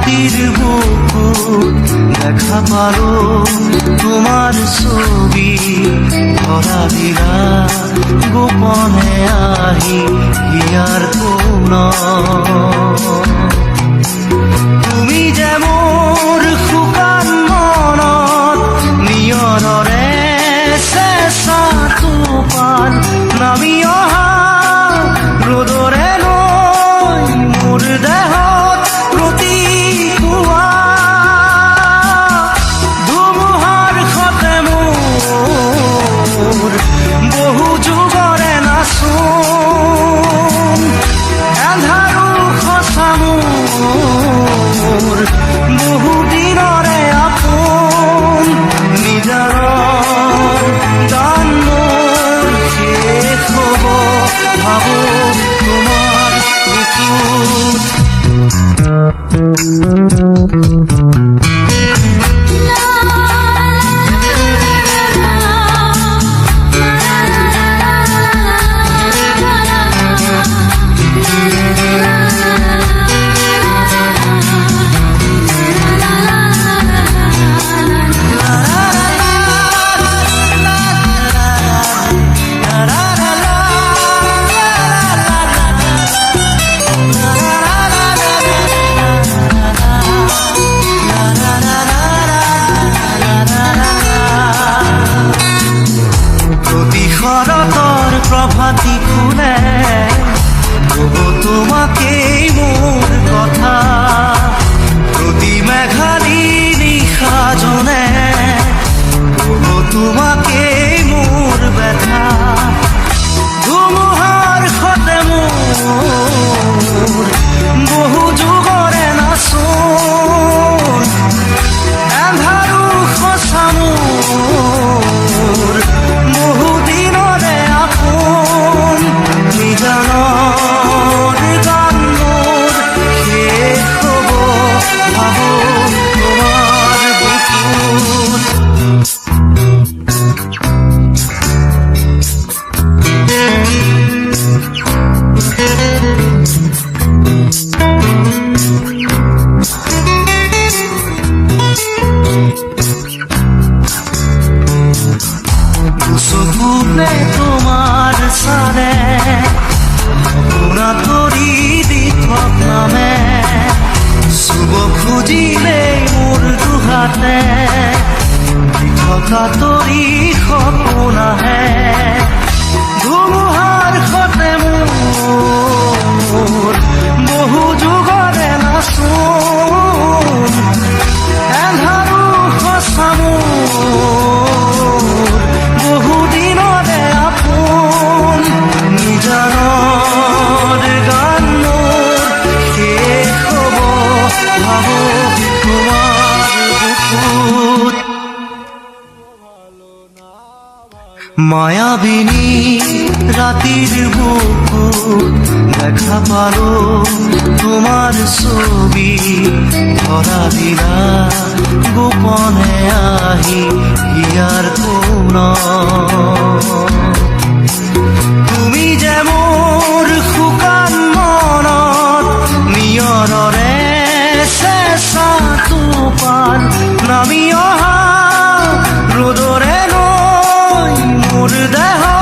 মাটির বুকুর দেখা পারো তোমার ছবি ধরা দিলা গোপনে আহি ইয়ার কোন তুমি যেমন Who did it? party চকুতে তোমাৰ চালে সপোনা তৰি দি নামে চুব খুজিলেই মোৰ দুহাতে দি থকা তৰি সপোন আহে ধুমুহাৰ মায়াবিনী রাতির বুকু দেখা পালো তোমার ছবি ধরা দিলা, গোপনে আহি ইয়ার কোন। তুমি যে মোর শুকান মনত নিয়ৰৰে চেঁচা তোমাৰ নামি অহা ৰ'দৰে দেহ